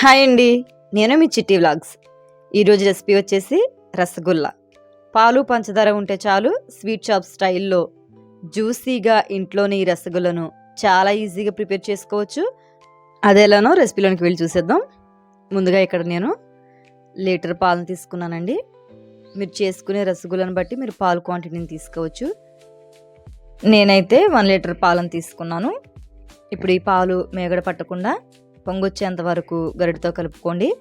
Hi అండి. నేను మీ చిట్టి వ్లాగ్స్. ఈరోజు రెసిపీ వచ్చేసి రసగుల్లా. పాలు పంచదార ఉంటే చాలు స్వీట్ షాప్ స్టైల్లో జ్యూసీగా ఇంట్లోనే ఈ రసగుల్లను చాలా ఈజీగా ప్రిపేర్ చేసుకోవచ్చు. అదేలానో రెసిపీలోనికి వెళ్ళి చూసేద్దాం. ముందుగా ఇక్కడ నేను లీటర్ పాలను తీసుకున్నానండి. మీరు చేసుకునే రసగుల్లను బట్టి మీరు పాలు క్వాంటిటీని తీసుకోవచ్చు. నేనైతే వన్ లీటర్ పాలను తీసుకున్నాను. ఇప్పుడు ఈ పాలు మేగడ పట్టకుండా పొంగొచ్చేంత వరకు గరిటతో కలుపుకోండి.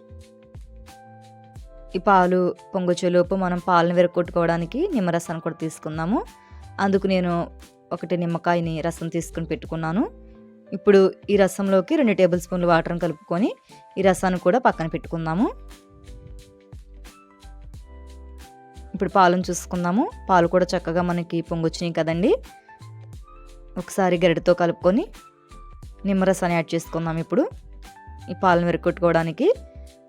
ఈ పాలు పొంగొచ్చేలోపు మనం పాలను విరగొట్టుకోవడానికి నిమ్మరసాన్ని కూడా తీసుకుందాము. అందుకు నేను ఒకటి నిమ్మకాయని రసం తీసుకుని పెట్టుకున్నాను. ఇప్పుడు ఈ రసంలోకి రెండు టేబుల్ స్పూన్లు వాటర్ని కలుపుకొని ఈ రసాన్ని కూడా పక్కన పెట్టుకుందాము. ఇప్పుడు పాలను చూసుకుందాము. పాలు కూడా చక్కగా మనకి పొంగొచ్చినాయి కదండి. ఒకసారి గరిటతో కలుపుకొని నిమ్మరసాన్ని యాడ్ చేసుకుందాం ఇప్పుడు. ఈ పాలను విరగొట్టుకోవడానికి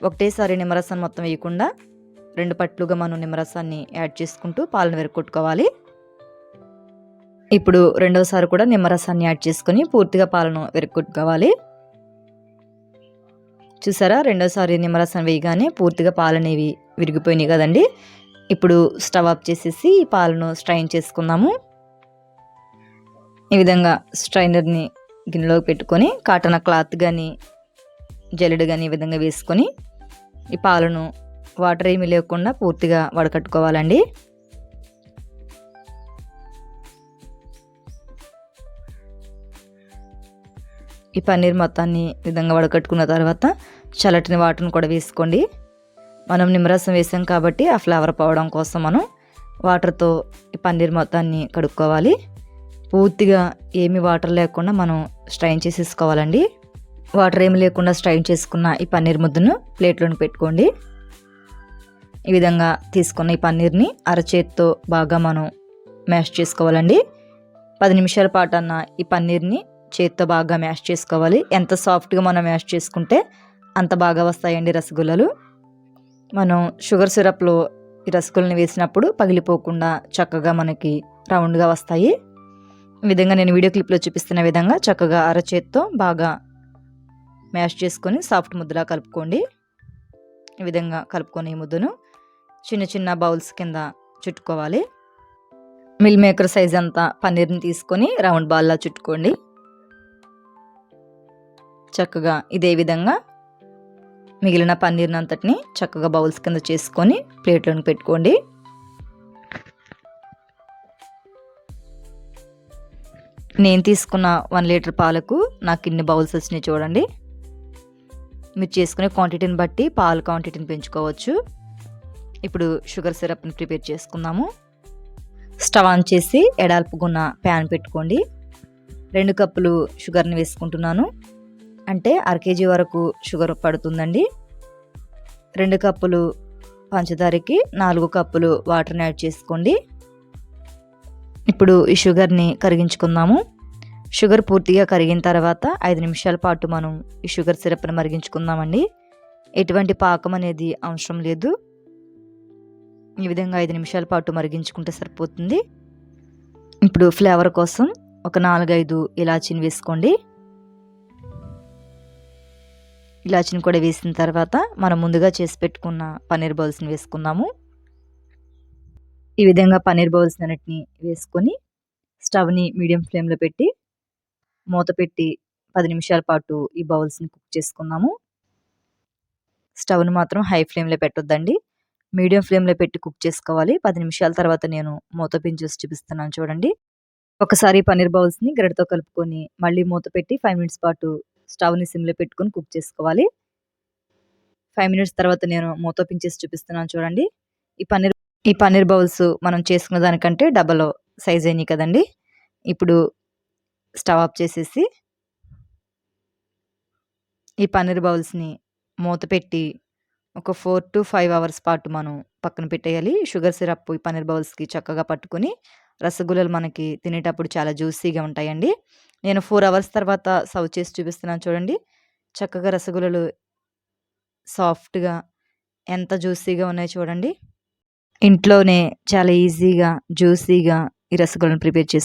ఒకటేసారి నిమ్మరసాన్ని మొత్తం వేయకుండా రెండు పట్లుగా మనం నిమ్మరసాన్ని యాడ్ చేసుకుంటూ పాలను విరగొట్టుకోవాలి ఇప్పుడు రెండవసారి కూడా నిమ్మరసాన్ని యాడ్ చేసుకొని పూర్తిగా పాలను విరగొట్టుకోవాలి చూసారా? రెండోసారి నిమ్మరసం వేయగానే పూర్తిగా పాలనేవి విరిగిపోయినాయి కదండి. ఇప్పుడు స్టవ్ ఆఫ్ చేసేసి ఈ పాలను స్ట్రైన్ చేసుకుందాము. ఈ విధంగా స్ట్రైనర్ని గిన్నెలోకి పెట్టుకొని కాటన్ క్లాత్ కానీ జల్లెడు కానీ ఈ విధంగా వేసుకొని ఈ పాలను వాటర్ ఏమీ లేకుండా పూర్తిగా వడకట్టుకోవాలండి. ఈ పన్నీర్ మొత్తాన్ని విధంగా వడకట్టుకున్న తర్వాత చల్లటిని వాటర్ని కూడా వేసుకోండి. మనం నిమ్మరసం వేసాం కాబట్టి ఆ ఫ్లేవర్ పోవడం కోసం మనం వాటర్తో ఈ పన్నీర్ మొత్తాన్ని కడుక్కోవాలి. పూర్తిగా ఏమి వాటర్ లేకుండా మనం స్ట్రైన్ చేసేసుకోవాలండి. వాటర్ ఏమి లేకుండా స్ట్రైన్ చేసుకున్న ఈ పన్నీర్ ముద్దను ప్లేట్లోని పెట్టుకోండి. ఈ విధంగా తీసుకున్న ఈ పన్నీర్ని అరచేత్తో బాగా మనం మ్యాష్ చేసుకోవాలండి. పది నిమిషాల పాటు అన్న ఈ పన్నీర్ని చేత్తో బాగా మ్యాష్ చేసుకోవాలి. ఎంత సాఫ్ట్గా మనం మ్యాష్ చేసుకుంటే అంత బాగా వస్తాయండి రసగుల్లలు. మనం షుగర్ సిరప్లో ఈ రసగుల్ని వేసినప్పుడు పగిలిపోకుండా చక్కగా మనకి రౌండ్గా వస్తాయి. ఈ విధంగా నేను వీడియో క్లిప్లో చూపిస్తున్న విధంగా చక్కగా అరచేత్తో బాగా మ్యాష్ చేసుకొని సాఫ్ట్ ముద్దలా కలుపుకోండి. ఈ విధంగా కలుపుకొని ఈ ముద్దను చిన్న చిన్న బౌల్స్ కింద చుట్టుకోవాలి. మిల్ మేకర్ సైజ్ అంతా పన్నీర్ని తీసుకొని రౌండ్ బాల్లా చుట్టుకోండి. చక్కగా ఇదే విధంగా మిగిలిన పన్నీర్ని అంతటిని చక్కగా బౌల్స్ కింద చేసుకొని ప్లేట్లోని పెట్టుకోండి. నేను తీసుకున్న వన్ లీటర్ పాలకు నాకు ఇన్ని బౌల్స్ వచ్చినాయి చూడండి. మీరు చేసుకునే క్వాంటిటీని బట్టి పాలు క్వాంటిటీని పెంచుకోవచ్చు. ఇప్పుడు షుగర్ సిరప్ని ప్రిపేర్ చేసుకుందాము. స్టవ్ ఆన్ చేసి ఎడాల్పుకున్న ప్యాన్ పెట్టుకోండి. రెండు కప్పులు షుగర్ని వేసుకుంటున్నాను. అంటే అర కేజీ వరకు షుగర్ పడుతుందండి. రెండు కప్పులు పంచదారకి నాలుగు కప్పులు వాటర్ని యాడ్ చేసుకోండి. ఇప్పుడు ఈ షుగర్ని కరిగించుకుందాము. షుగర్ పూర్తిగా కరిగిన తర్వాత ఐదు నిమిషాల పాటు మనం ఈ షుగర్ సిరప్ని మరిగించుకుందామండి. ఎటువంటి పాకం అనేది అవసరం లేదు. ఈ విధంగా ఐదు నిమిషాల పాటు మరిగించుకుంటే సరిపోతుంది. ఇప్పుడు ఫ్లేవర్ కోసం ఒక నాలుగైదు ఇలాచీని వేసుకోండి. ఇలాచీని కూడా వేసిన తర్వాత మనం ముందుగా చేసి పెట్టుకున్న పన్నీర్ బౌల్స్ని వేసుకుందాము. ఈ విధంగా పన్నీర్ బౌల్స్ అన్నిటిని వేసుకొని స్టవ్ని మీడియం ఫ్లేమ్లో పెట్టి మూత పెట్టి పది నిమిషాల పాటు ఈ బౌల్స్ని కుక్ చేసుకుందాము. స్టవ్ని మాత్రం హై ఫ్లేమ్లో పెట్టొద్దండి. మీడియం ఫ్లేమ్లో పెట్టి కుక్ చేసుకోవాలి. పది నిమిషాల తర్వాత నేను మూత పెంచేసి చూపిస్తున్నాను చూడండి. ఒకసారి పన్నీర్ బౌల్స్ని గరిటతో కలుపుకొని మళ్ళీ మూత పెట్టి ఫైవ్ మినిట్స్ పాటు స్టవ్ని సిమ్లో పెట్టుకొని కుక్ చేసుకోవాలి. ఫైవ్ మినిట్స్ తర్వాత నేను మూత పిన్ చూపిస్తున్నాను చూడండి. ఈ పన్నీర్ ఈ పన్నీర్ బౌల్స్ మనం చేసుకున్న దానికంటే డబల్ సైజ్ అయినాయి కదండి. ఇప్పుడు స్టవ్ ఆఫ్ చేసేసి ఈ పన్నీర్ బౌల్స్ని మూత పెట్టి ఒక ఫోర్ టు ఫైవ్ అవర్స్ పాటు మనం పక్కన పెట్టేయాలి. షుగర్ సిరప్ ఈ పన్నీర్ బౌల్స్కి చక్కగా పట్టుకొని రసగుల్లలు మనకి తినేటప్పుడు చాలా జ్యూసీగా ఉంటాయండి. నేను ఫోర్ అవర్స్ తర్వాత సర్వ్ చేసి చూపిస్తున్నాను చూడండి. చక్కగా రసగుల్లలు సాఫ్ట్గా ఎంత జ్యూసీగా ఉన్నాయో చూడండి. ఇంట్లోనే చాలా ఈజీగా జ్యూసీగా ఈ రసగుల్లను ప్రిపేర్ చేసుకో